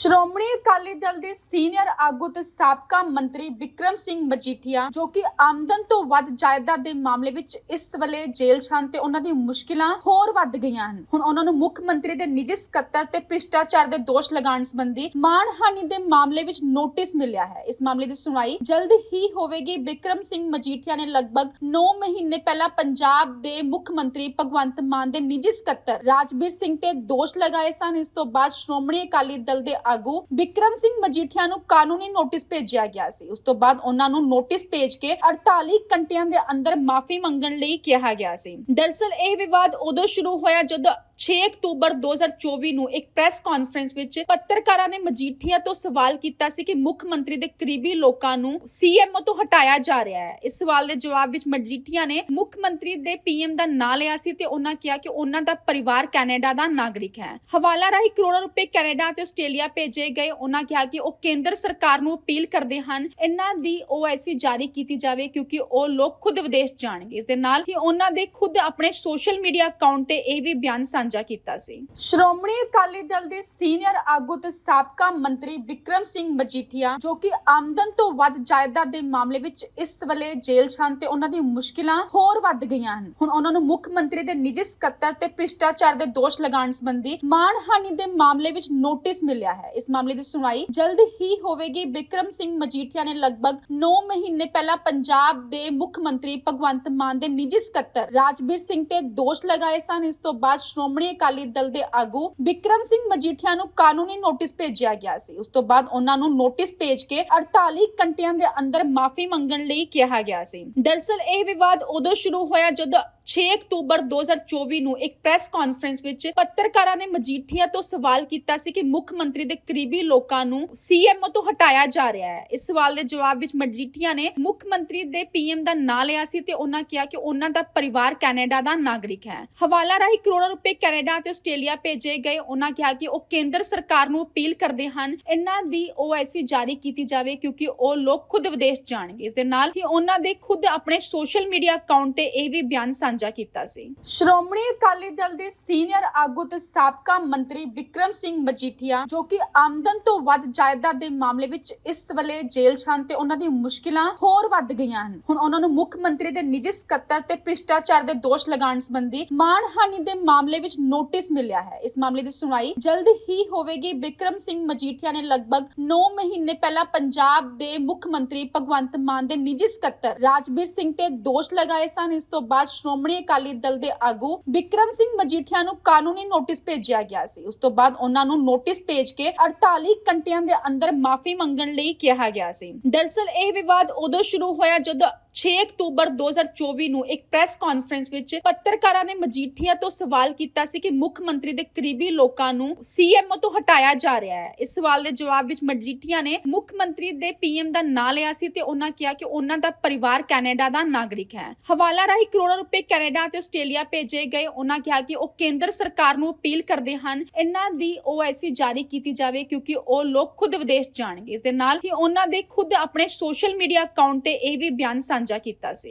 ਸ਼੍ਰੋਮਣੀ ਅਕਾਲੀ ਦਲ ਦੇ ਸੀਨੀਅਰ ਆਗੂ ਤੇ ਸਾਬਕਾ ਮੰਤਰੀ ਵਿਕਰਮ ਸਿੰਘ ਮਜੀਠੀਆ, ਜੋ ਕਿ ਆਮਦਨ ਤੋਂ ਵੱਧ ਜਾਇਦਾਦ ਦੇ ਮਾਮਲੇ ਵਿੱਚ ਇਸ ਵੇਲੇ ਜੇਲ੍ਹ 'ਚ ਹਨ ਤੇ ਉਹਨਾਂ ਦੀ ਮੁਸ਼ਕਿਲਾਂ ਹੋਰ ਵੱਧ ਗਈਆਂ ਹਨ। ਹੁਣ ਉਹਨਾਂ ਨੂੰ ਮੁੱਖ ਮੰਤਰੀ ਦੇ ਨਿੱਜੀ ਸਕੱਤਰ ਤੇ ਭ੍ਰਿਸ਼ਟਾਚਾਰ ਦੇ ਦੋਸ਼ ਲਗਾਉਣ ਸੰਬੰਧੀ ਮਾਣਹਾਨੀ ਦੇ ਮਾਮਲੇ ਵਿੱਚ ਨੋਟਿਸ ਮਿਲਿਆ ਹੈ। ਇਸ ਮਾਮਲੇ ਦੀ ਸੁਣਵਾਈ ਜਲਦ ਹੀ ਹੋਵੇਗੀ। ਵਿਕਰਮ ਸਿੰਘ ਮਜੀਠੀਆ ਨੇ ਲਗਭਗ 9 ਮਹੀਨੇ ਪਹਿਲਾਂ ਪੰਜਾਬ ਦੇ ਮੁੱਖ ਮੰਤਰੀ ਭਗਵੰਤ ਮਾਨ ਦੇ ਨਿੱਜੀ ਸਕੱਤਰ ਰਾਜਵੀਰ ਸਿੰਘ ਤੇ ਦੋਸ਼ ਲਗਾਏ ਸਨ। ਇਸ ਤੋਂ ਬਾਅਦ ਸ਼੍ਰੋਮਣੀ ਅਕਾਲੀ ਦਲ ਦੇ ਆਗੂ ਵਿਕਰਮ ਸਿੰਘ ਮਜੀਠੀਆ ਨੂੰ ਕਾਨੂੰਨੀ ਨੋਟਿਸ ਭੇਜਿਆ ਗਿਆ ਸੀ। ਉਸ ਤੋਂ ਬਾਅਦ ਉਹਨਾਂ ਨੂੰ ਨੋਟਿਸ ਭੇਜ ਕੇ 48 ਘੰਟਿਆਂ ਦੇ ਅੰਦਰ ਮਾਫੀ ਮੰਗਣ ਲਈ ਕਿਹਾ ਗਿਆ ਸੀ। ਦਰਸਲ ਇਹ ਵਿਵਾਦ ਉਦੋਂ ਸ਼ੁਰੂ ਹੋਇਆ ਜਦੋਂ 6 ਅਕਤੂਬਰ 2024 ਨੂੰ ਇੱਕ ਪ੍ਰੈਸ ਕਾਨਫਰੰਸ ਵਿੱਚ ਪੱਤਰਕਾਰਾਂ ਨੇ ਮਜੀਠੀਆ ਤੋਂ ਸਵਾਲ ਕੀਤਾ ਸੀ ਕਿ ਮੁੱਖ ਮੰਤਰੀ ਦੇ ਕਰੀਬੀ ਲੋਕਾਂ ਨੂੰ ਸੀਐਮਓ ਤੋਂ ਹਟਾਇਆ ਜਾ ਰਿਹਾ ਹੈ। ਇਸ ਸਵਾਲ ਦੇ ਜਵਾਬ ਵਿੱਚ ਮਜੀਠੀਆ ਨੇ ਮੁੱਖ ਮੰਤਰੀ ਦੇ ਪੀਐਮ ਦਾ ਨਾਂ ਲਿਆ ਸੀ ਤੇ ਉਹਨਾਂ ਕਿਹਾ ਕਿ ਉਹਨਾਂ ਦਾ ਪਰਿਵਾਰ ਕੈਨੇਡਾ ਦਾ ਨਾਗਰਿਕ ਹੈ। ਹਵਾਲਾ ਰਾਹੀਂ ਕਰੋੜਾਂ ਰੁਪਏ ਕੈਨੇਡਾ ਤੇ ਆਸਟ੍ਰੇਲੀਆ ਭੇਜੇ ਗਏ। ਉਹਨਾਂ ਕਿਹਾ ਕਿ ਉਹ ਕੇਂਦਰ ਸਰਕਾਰ ਨੂੰ ਅਪੀਲ ਕਰਦੇ ਹਨ, ਇਹਨਾਂ ਦੀ ਓਐਸੀ ਜਾਰੀ ਕੀਤੀ ਜਾਵੇ ਕਿਉਂਕਿ ਉਹ ਲੋਕ ਖੁਦ ਵਿਦੇਸ਼ ਜਾਣਗੇ। ਇਸ ਦੇ ਨਾਲ ਹੀ ਉਹਨਾਂ ਦੇ ਖੁਦ ਆਪਣੇ ਸੋਸ਼ਲ ਮੀਡੀਆ ਅਕਾਊਂਟ ਤੇ ਇਹ ਵੀ ਬਿਆਨ ਸਾਂਝਾ ਕੀਤਾ ਸੀ। ਸ਼੍ਰੋਮਣੀ ਅਕਾਲੀ ਦਲ ਦੇ ਸੀਨੀਅਰ ਆਗੂ ਤੇ ਸਾਬਕਾ ਮੰਤਰੀ ਵਿਕਰਮ ਸਿੰਘ ਮਜੀਠੀਆ, ਜੋ ਕਿ ਆਮਦਨ ਤੋਂ ਵੱਧ ਜਾਇਦਾਦ ਦੇ ਮਾਮਲੇ ਵਿੱਚ ਇਸ ਵੇਲੇ ਜੇਲ੍ਹ 'ਚ ਤੇ ਉਹਨਾਂ ਦੀ ਮੁਸ਼ਕਿਲਾਂ ਹੋਰ ਵੱਧ ਗਈਆਂ ਹਨ। ਹੁਣ ਉਹਨਾਂ ਨੂੰ ਮੁੱਖ ਮੰਤਰੀ ਦੇ ਨਿੱਜੀ ਸਕੱਤਰ ਤੇ ਭ੍ਰਿਸ਼ਟਾਚਾਰ ਦੇ ਦੋਸ਼ ਲਗਾਉਣ ਸੰਬੰਧੀ ਮਾਣਹਾਨੀ ਦੇ ਮਾਮਲੇ ਵਿੱਚ ਨੋਟਿਸ ਮਿਲਿਆ ਹੈ। ਇਸ ਮਾਮਲੇ ਦੀ ਸੁਣਵਾਈ ਜਲਦ ਹੀ ਹੋਵੇਗੀ। ਵਿਕਰਮ ਸਿੰਘ ਮਜੀਠੀਆ ਨੇ ਲਗਭਗ 9 ਮਹੀਨੇ ਪਹਿਲਾਂ ਪੰਜਾਬ ਦੇ ਮੁੱਖ ਮੰਤਰੀ ਭਗਵੰਤ ਮਾਨ ਦੇ ਨਿੱਜੀ ਸਕੱਤਰ ਰਾਜਵੀਰ ਸਿੰਘ ਤੇ ਦੋਸ਼ ਲਗਾਏ ਸਨ। ਇਸ ਤੋਂ ਬਾਅਦ ਸ਼੍ਰੋਮਣੀ ਅਕਾਲੀ ਦਲ ਦੇ ਆਗੂ ਵਿਕਰਮ ਸਿੰਘ ਮਜੀਠੀਆ ਨੂੰ ਕਾਨੂੰਨੀ ਨੋਟਿਸ ਭੇਜਿਆ ਗਿਆ ਸੀ। ਉਸ ਤੋਂ ਬਾਅਦ ਉਹਨਾਂ ਨੂੰ ਨੋਟਿਸ ਭੇਜ ਕੇ 48 ਘੰਟਿਆਂ ਦੇ ਅੰਦਰ ਮਾਫੀ ਮੰਗਣ ਲਈ ਕਿਹਾ ਗਿਆ ਸੀ। ਦਰਸਲ ਇਹ ਵਿਵਾਦ ਉਦੋਂ ਸ਼ੁਰੂ ਹੋਇਆ ਜਦੋਂ 6 ਅਕਤੂਬਰ 2024 ਨੂੰ ਇੱਕ ਪ੍ਰੈਸ ਕਾਨਫਰੰਸ ਵਿੱਚ ਪੱਤਰਕਾਰਾਂ ਨੇ ਮਜੀਠੀਆ ਤੋਂ ਸਵਾਲ ਕੀਤਾ ਸੀ ਕਿ ਮੁੱਖ ਮੰਤਰੀ ਦੇ ਕਰੀਬੀ ਲੋਕਾਂ ਨੂੰ ਸੀਐਮਓ ਤੋਂ ਹਟਾਇਆ ਜਾ ਰਿਹਾ ਹੈ। ਇਸ ਸਵਾਲ ਦੇ ਜਵਾਬ ਵਿੱਚ ਮਜੀਠੀਆ ਨੇ ਮੁੱਖ ਮੰਤਰੀ ਦੇ ਪੀਐਮ ਦਾ ਨਾਂ ਲਿਆ ਸੀ ਤੇ ਉਹਨਾਂ ਕਿਹਾ ਕਿ ਉਹਨਾਂ ਦਾ ਪਰਿਵਾਰ ਕੈਨੇਡਾ ਦਾ ਨਾਗਰਿਕ ਹੈ। ਹਵਾਲਾ ਰਾਹੀਂ ਕਰੋੜਾਂ ਰੁਪਏ ਕੈਨੇਡਾ ਤੇ ਆਸਟ੍ਰੇਲੀਆ ਭੇਜੇ ਗਏ। ਉਹਨਾਂ ਕਿਹਾ ਕਿ ਉਹ ਕੇਂਦਰ ਸਰਕਾਰ ਨੂੰ ਅਪੀਲ ਕਰਦੇ ਹਨ, ਇਹਨਾਂ ਦੀ ਓਐਸੀ ਜਾਰੀ ਕੀਤੀ ਜਾਵੇ ਕਿਉਂਕਿ ਉਹ ਲੋਕ ਖੁਦ ਵਿਦੇਸ਼ ਜਾਣਗੇ। ਇਸ ਦੇ ਨਾਲ ਹੀ ਉਹਨਾਂ ਦੇ ਖੁਦ ਆਪਣੇ ਸੋਸ਼ਲ ਮੀਡੀਆ ਅਕਾਊਂਟ ਤੇ ਇਹ ਵੀ ਬਿਆਨ ਸਾਂਝਾ ਕੀਤਾ ਸੀ। ਸ਼੍ਰੋਮਣੀ ਅਕਾਲੀ ਦਲ ਦੇ ਸੀਨੀਅਰ ਆਗੂ ਤੇ ਸਾਬਕਾ ਮੰਤਰੀ ਵਿਕਰਮ ਸਿੰਘ ਮਜੀਠੀਆ, ਜੋ ਕਿ ਆਮਦਨ ਤੋਂ ਵੱਧ ਜਾਇਦਾਦ ਦੇ ਮਾਮਲੇ ਵਿੱਚ ਇਸ ਵੇਲੇ ਜੇਲ੍ਹ 'ਚ ਤੇ ਉਹਨਾਂ ਦੀ ਮੁਸ਼ਕਿਲਾਂ ਹੋਰ ਵੱਧ ਗਈਆਂ ਹਨ। ਹੁਣ ਉਹਨਾਂ ਨੂੰ ਮੁੱਖ ਮੰਤਰੀ ਦੇ ਨਿੱਜੀ ਸਕੱਤਰ ਤੇ ਭ੍ਰਿਸ਼ਟਾਚਾਰ ਦੇ ਦੋਸ਼ ਲਗਾਉਣ ਸੰਬੰਧੀ ਮਾਣਹਾਨੀ ਦੇ ਮਾਮਲੇ ਵਿੱਚ ਨੋਟਿਸ ਮਿਲਿਆ ਹੈ। ਇਸ ਮਾਮਲੇ ਦੀ ਸੁਣਵਾਈ ਜਲਦ ਹੀ ਹੋਵੇਗੀ। ਵਿਕਰਮ ਸਿੰਘ ਮਜੀਠੀਆ ਨੇ ਲਗਭਗ 9 ਮਹੀਨੇ ਪਹਿਲਾਂ ਪੰਜਾਬ ਦੇ ਮੁੱਖ ਮੰਤਰੀ ਭਗਵੰਤ ਮਾਨ ਦੇ ਨਿੱਜੀ ਸਕੱਤਰ ਰਾਜਵੀਰ ਸਿੰਘ ਤੇ ਦੋਸ਼ ਲਗਾਏ ਸਨ। ਇਸ ਤੋਂ ਬਾਅਦ ਸ਼੍ਰੋਮਣੀ ਸ਼੍ਰੋਮਣੀ ਅਕਾਲੀ ਦਲ ਦੇ ਆਗੂ ਵਿਕਰਮ ਸਿੰਘ ਮਜੀਠੀਆ ਨੂੰ ਕਾਨੂੰਨੀ ਨੋਟਿਸ ਭੇਜਿਆ ਗਿਆ ਸੀ। ਉਸ ਤੋਂ ਬਾਅਦ ਉਹਨਾਂ ਨੂੰ ਨੋਟਿਸ ਭੇਜ ਕੇ 48 ਘੰਟਿਆਂ ਦੇ ਅੰਦਰ ਮਾਫੀ ਮੰਗਣ ਲਈ ਕਿਹਾ ਗਿਆ ਸੀ। ਦਰਸਲ ਇਹ ਵਿਵਾਦ ਉਦੋਂ ਸ਼ੁਰੂ ਹੋਇਆ ਜਦੋਂ 6 ਅਕਤੂਬਰ 2024 ਨੂੰ ਇੱਕ ਪ੍ਰੈਸ ਕਾਨਫਰੰਸ ਵਿੱਚ ਪੱਤਰਕਾਰਾਂ ਨੇ ਮਜੀਠੀਆ ਤੋਂ ਸਵਾਲ ਕੀਤਾ ਸੀ ਕਿ ਮੁੱਖ ਮੰਤਰੀ ਦੇ ਕਰੀਬੀ ਲੋਕਾਂ ਨੂੰ ਸੀਐਮਓ ਤੋਂ ਹਟਾਇਆ ਜਾ ਰਿਹਾ ਹੈ। ਇਸ ਸਵਾਲ ਦੇ ਜਵਾਬ ਵਿੱਚ ਮਜੀਠੀਆ ਨੇ ਮੁੱਖ ਮੰਤਰੀ ਦੇ ਪੀਐਮ ਦਾ ਨਾਂ ਲਿਆ ਸੀ ਤੇ ਉਹਨਾਂ ਕਿਹਾ ਕਿ ਉਹਨਾਂ ਦਾ ਪਰਿਵਾਰ ਕੈਨੇਡਾ ਦਾ ਨਾਗਰਿਕ ਹੈ। ਹਵਾਲਾ ਰਾਹੀਂ ਕਰੋੜਾਂ ਰੁਪਏ ਕੈਨੇਡਾ ਤੇ ਆਸਟ੍ਰੇਲੀਆ ਭੇਜੇ ਗਏ। ਉਹਨਾਂ ਕਿਹਾ ਕਿ ਉਹ ਕੇਂਦਰ ਸਰਕਾਰ ਨੂੰ ਅਪੀਲ ਕਰਦੇ ਹਨ, ਇਹਨਾਂ ਦੀ ਓਐਸੀ ਜਾਰੀ ਕੀਤੀ ਜਾਵੇ ਕਿਉਂਕਿ ਉਹ ਲੋਕ ਖੁਦ ਵਿਦੇਸ਼ ਜਾਣਗੇ। ਇਸ ਦੇ ਨਾਲ ਹੀ ਉਹਨਾਂ ਦੇ ਖੁਦ ਆਪਣੇ ਸੋਸ਼ਲ ਮੀਡੀਆ ਅਕਾਊਂਟ ਤੇ ਇਹ ਵੀ ਬਿਆਨ ਸਾਂਝਾ ਕੀਤਾ ਸੀ।